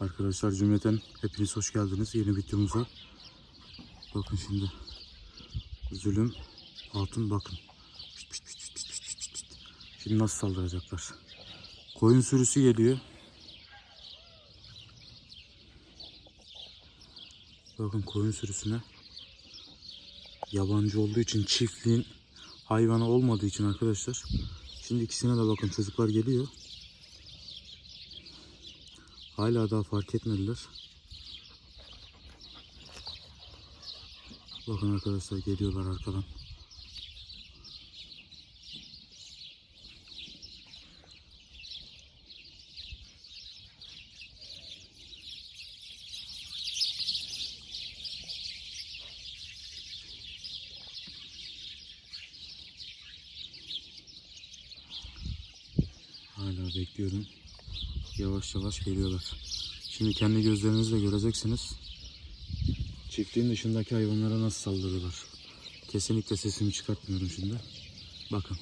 Arkadaşlar cümleten hepiniz hoş geldiniz yeni videomuza. Bakın şimdi. Zulüm, hatun bakın. Şimdi nasıl saldıracaklar? Koyun sürüsü geliyor. Bakın koyun sürüsüne. Yabancı olduğu için çiftliğin hayvanı olmadığı için arkadaşlar. Şimdi ikisine de bakın çocuklar geliyor. Hala daha fark etmediler. Bakın arkadaşlar geliyorlar arkadan. Hala bekliyorum. Yavaş yavaş geliyorlar. Şimdi kendi gözlerinizle göreceksiniz. Çiftliğin dışındaki hayvanlara nasıl saldırıyorlar. Kesinlikle sesimi çıkartmıyorum şimdi. Bakın.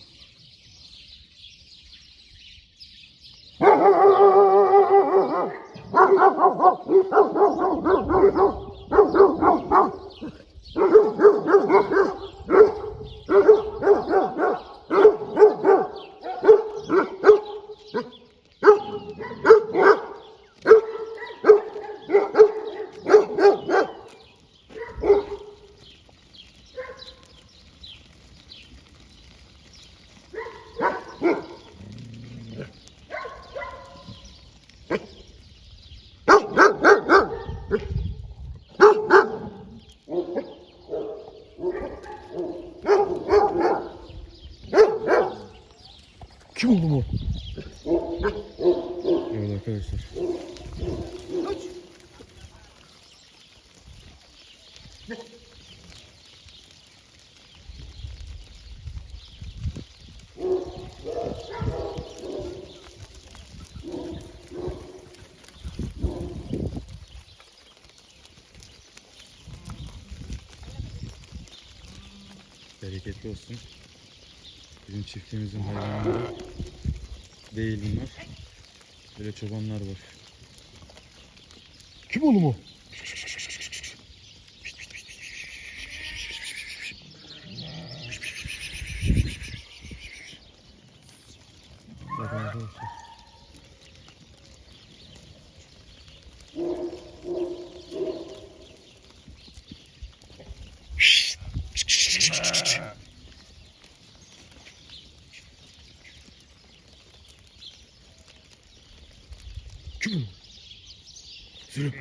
Kim oldu bu? Evet arkadaşlar. Olsun. Bizim çiftliğimizin hayvanları değil bunlar. Böyle çobanlar var. Kim oldu bu? Bakın arkadaşlar. Kim oldu? Söyle.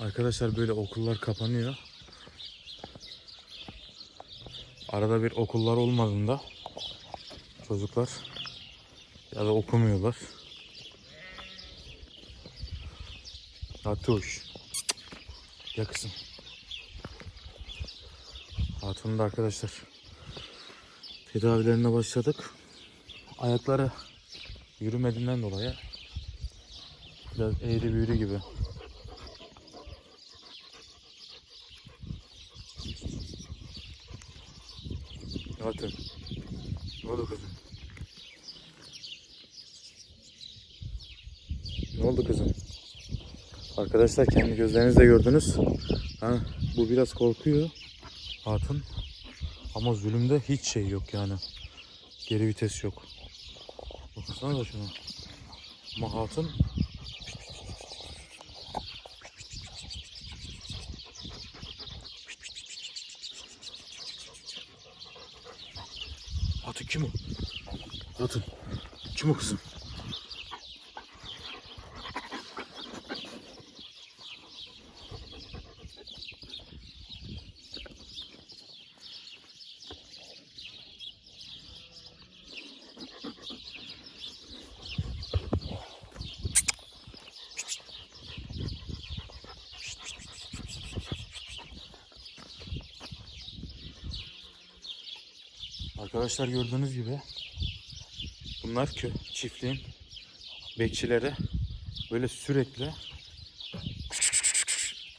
Arkadaşlar böyle okullar kapanıyor. Arada bir okullar olmadığında çocuklar ya da okumuyorlar. Hatuş. Ya kızım. Hatun'un da arkadaşlar tedavilerine başladık. Ayakları yürümediğinden dolayı biraz eğri büğrü gibi. Hatun. Ne oldu kızım? Ne oldu kızım? Arkadaşlar kendi gözlerinizle gördünüz. Ha, bu biraz korkuyor. Hatun. Ama zulümde hiç şey yok yani. Geri vites yok. Baksana da şuna. Ama hatun Hatun kim o? Hatun. Kim o kızım? Arkadaşlar gördüğünüz gibi bunlar kö çiftliğin bekçileri böyle sürekli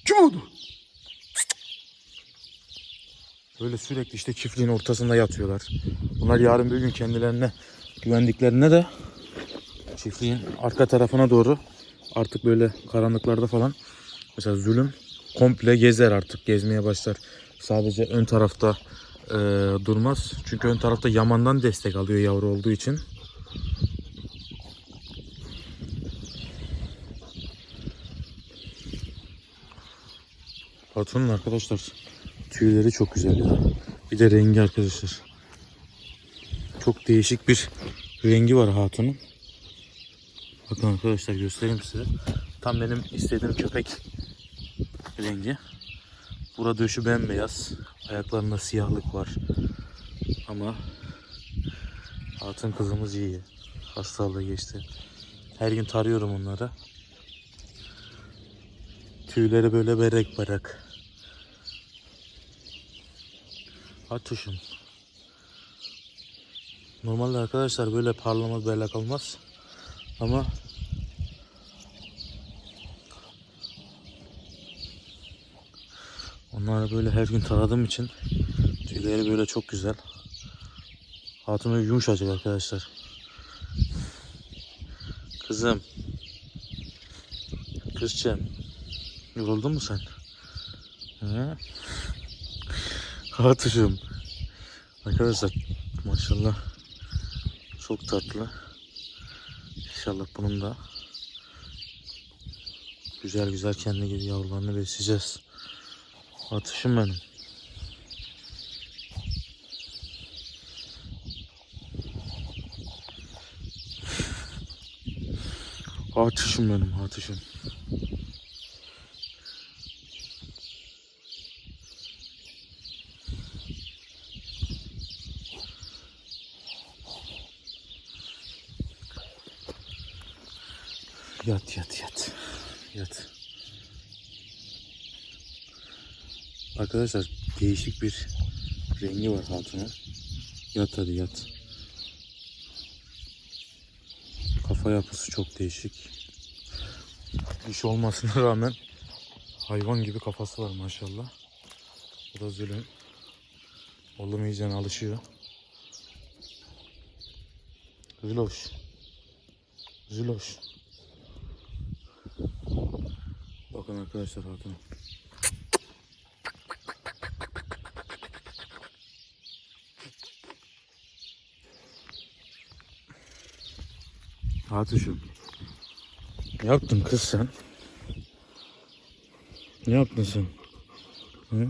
Kim oldu? böyle sürekli işte çiftliğin ortasında yatıyorlar. Bunlar yarın bir gün kendilerine güvendiklerine de çiftliğin arka tarafına doğru artık böyle karanlıklarda falan mesela zulüm komple gezer artık gezmeye başlar. Sadece ön tarafta e, durmaz. Çünkü ön tarafta Yaman'dan destek alıyor yavru olduğu için. Patronun arkadaşlar tüyleri çok güzel ya. Bir de rengi arkadaşlar. Çok değişik bir rengi var hatunun. Bakın arkadaşlar göstereyim size. Tam benim istediğim köpek rengi. Burada döşü bembeyaz. Ayaklarında siyahlık var. Ama hatun kızımız iyi. Hastalığı geçti. Her gün tarıyorum onları. Tüyleri böyle berek berek. Atuşum. Normalde arkadaşlar böyle parlamaz belak olmaz. Ama onları böyle her gün taradığım için tüyleri böyle çok güzel. Hatun böyle yumuşacık arkadaşlar. Kızım. Kızcığım. Yoruldun mu sen? He? Arkadaşlar maşallah çok tatlı. İnşallah bunun da güzel güzel kendi gibi yavrularını besleyeceğiz. Atışım benim. Atışım benim atışım. Yat yat yat. Yat. Arkadaşlar değişik bir rengi var hatunun. Yat hadi yat. Kafa yapısı çok değişik. Diş olmasına rağmen hayvan gibi kafası var maşallah. Bu da zulüm. Oğlum iyice alışıyor. Züloş. Züloş. Bakın arkadaşlar hatun. Hatuşum. Ne yaptın kız sen? Ne yaptın sen? Hı?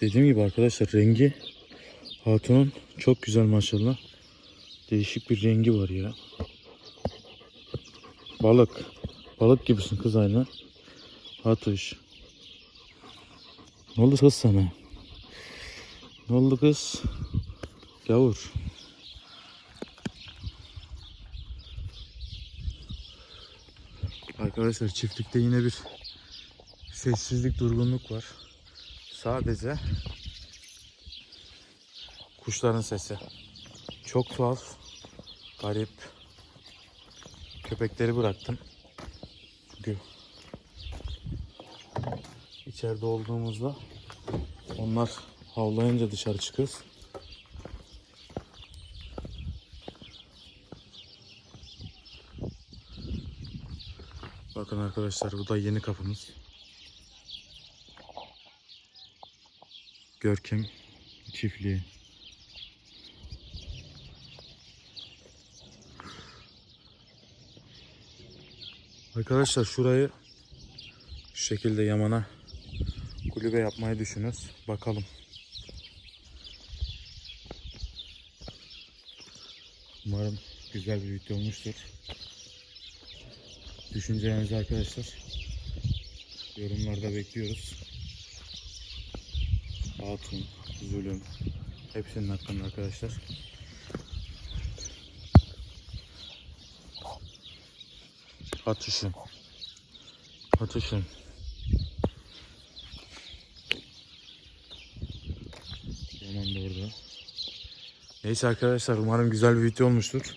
Dediğim gibi arkadaşlar rengi hatunun çok güzel maşallah. Değişik bir rengi var ya. Balık. Balık gibisin kız aynı. Hatuş. Ne oldu kız sana? Ne oldu kız? Gavur. Arkadaşlar çiftlikte yine bir sessizlik, durgunluk var. Sadece kuşların sesi. Çok tuhaf, garip. Köpekleri bıraktım. Çünkü içeride olduğumuzda onlar havlayınca dışarı çıkıyoruz. Bakın arkadaşlar bu da yeni kapımız. Görkem çiftliği. Arkadaşlar şurayı şu şekilde yamana kulübe yapmayı düşünüyoruz. Bakalım. Umarım güzel bir video olmuştur. Düşüncelerinizi arkadaşlar yorumlarda bekliyoruz. Hatun, zulüm hepsinin hakkında arkadaşlar. Atışım. Atışım. Yaman da orada. Neyse arkadaşlar umarım güzel bir video olmuştur.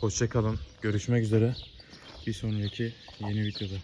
Hoşçakalın. Görüşmek üzere. Bir sonraki yeni videoda.